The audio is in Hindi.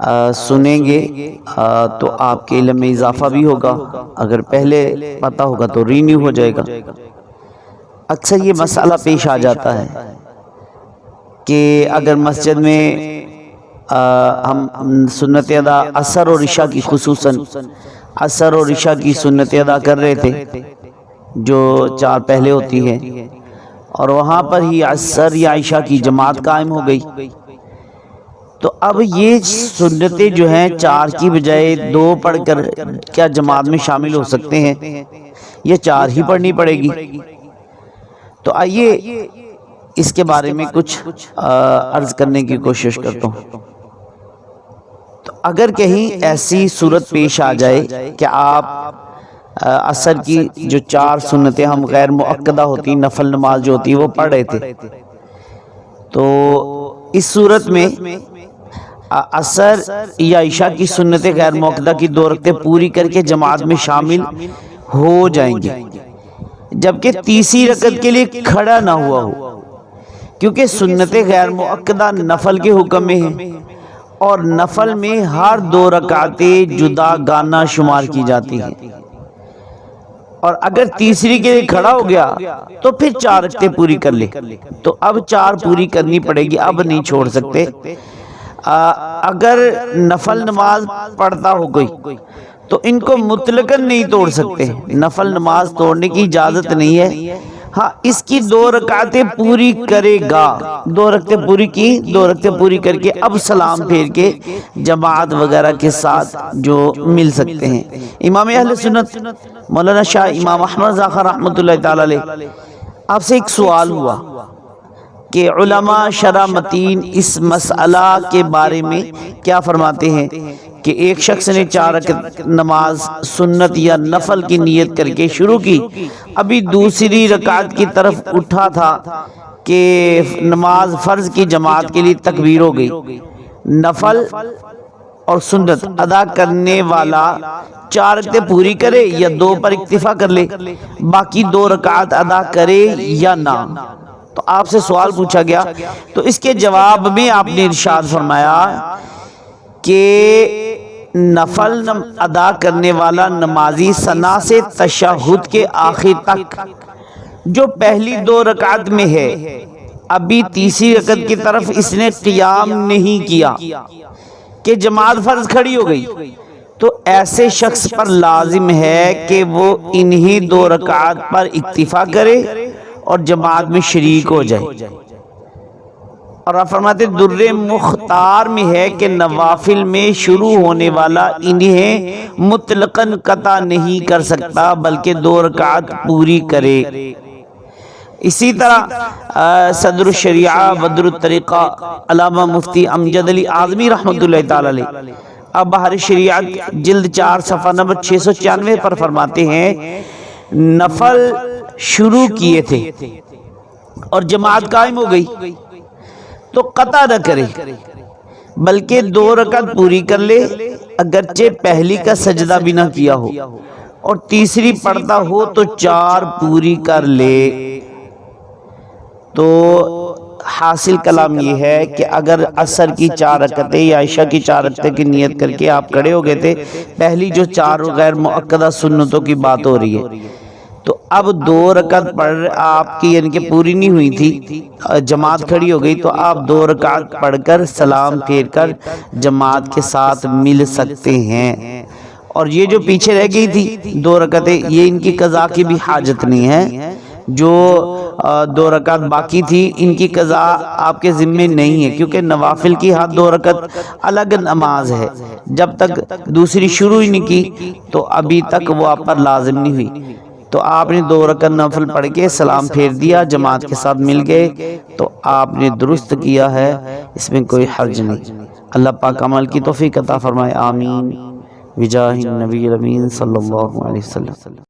हूँ सुनेंगे आ, तो आपके इल्म में इजाफ़ा भी होगा। अगर पहले पता होगा तो रीन्यू हो जाएगा। अक्सर ये मसाला पेश आ जाता है कि अगर मस्जिद में आ, हम सुन्नत अदा असर और इशा की खसूस असर और इशा की सुन्नत अदा कर रहे थे जो चार पहले होती है। और वहाँ पर ही असर या इशा की जमात कायम हो गई। तो अब ये सुन्नतें जो हैं चार की बजाय दो पढ़कर क्या जमात में शामिल हो सकते हैं? ये चार ही पढ़नी पड़ेगी तो आइए इसके बारे में कुछ अर्ज़ करने की कोशिश करता हूँ। तो अगर कहीं ऐसी सूरत पेश आ जाए कि आप असर की जो चार सुन्नतें हम गैर मुक्दा होती नफल नमाज़ जो होती है वो पढ़ रहे थे तो इस सूरत में असर या ईशा की सुन्नत गैर मौकदा की दो रखते पूरी करके जमात में शामिल हो जाएँगे। जबकि तीसरी रकत के लिए खड़ा ना हुआ हो, क्योंकि सुन्नत गैर मुक्दा नफल के हुक्म में है और नफल में हर दो रकातें जुदा गाना शुमार की जाती है। और अगर तीसरी के लिए खड़ा हो गया तो फिर चार रकते पूरी कर ले। तो अब चार पूरी करनी पड़ेगी, अब नहीं छोड़ सकते। आ, अगर नफल नमाज़ पढ़ता हो कोई तो इनको मुतलकन नहीं तोड़ सकते। नफल नमाज़ तोड़ने की इजाज़त नहीं है। हाँ इसकी दो रकातें पूरी करेगा। दो रखते पूरी की दो रखते पूरी करके अब सलाम फेर के जमात वगैरह के साथ जो मिल सकते हैं। इमाम अहल सुन्नत मौलाना शाह इमाम अहमद ज़ाखर रहमत आपसे एक सवाल हुआ। कि शरामतीन इस मसला के बारे में क्या फरमाते हैं कि एक शख्स ने चार नमाज़, सुन्नत या नफल की नीयत करके शुरू की। अभी दूसरी रकात की तरफ़ उठा था कि नमाज़ फ़र्ज़ की जमात के लिए तकबीर हो गई। नफल और सुन्नत अदा करने वाला चार रकते पूरी करे या दो पर इक्तिफा कर ले, बाकी दो रकात अदा करे या ना। तो आपसे सवाल पूछा गया। तो इसके जवाब में आपने इरशाद फरमाया कि नफल नम अदा करने वाला नमाजी सना से तशहुद के आखिर तक जो पहली दो रकात में है। अभी तीसरी रकत की तरफ़ इसने क्याम नहीं किया। कि जमात फ़र्ज़ खड़ी हो गई। तो ऐसे शख्स पर लाजिम है कि वो इन्हीं दो रकात पर इक्तिफा करे। और जमात में शरीक हो जाए। और आप फरमाते दुर्रे मुख्तार में है कि नवाफिल में शुरू होने वाला इन्हें मुतलकन कता नहीं कर सकता बल्कि दो रकात पूरी करे। इसी तरह सदर शरिया बदर तरीक़ा अलामा मुफ्ती अमजद अली आज़मी रहमत अब बहर शरिया जिल्द चार सफ़ा नंबर छः सौ छियानवे पर फरमाते हैं नफल शुरू किए थे और जमात कायम हो गई। तो कता न करे बल्कि दो रकत पूरी कर ले अगरचे पहली का सजदा भी ना किया हो। और तीसरी पढ़ता हो तो चार पूरी कर ले। तो हासिल कलाम ये है कि अगर असर की चार रकतें या आयशा की चार रकतें की नियत करके आप खड़े हो गए थे पहली जो चार गैर मुक्दा सुन्नतों की बात हो। रही है। तो अब दो रकत पढ़ आपकी यानी कि पूरी नहीं हुई थी। जमात खड़ी हो गई तो आप दो रकात पढ़कर सलाम फेर कर जमात के साथ मिल सकते हैं। और ये जो पीछे रह गई थी दो रकतें, ये इनकी कज़ा की भी हाजत नहीं है। जो दो रकत बाकी थी, इनकी कज़ा आपके ज़िम्मे नहीं है, क्योंकि नवाफिल की हाथ दो रकत अलग नमाज़ है। जब तक दूसरी शुरू ही नहीं की तो अभी तक वो आप पर लाजिम नहीं हुई। तो आपने दो रकत नफल पढ़ के सलाम फेर दिया, जमात के साथ मिल गए। तो आपने दुरुस्त किया है, इसमें कोई हर्ज नहीं। अल्लाह पाक अमल की तोफ़ी कता फ़रमाए, आमीन। विजाहिन नबी अमीन सल्लल्लाहु अलैहि वसल्लम।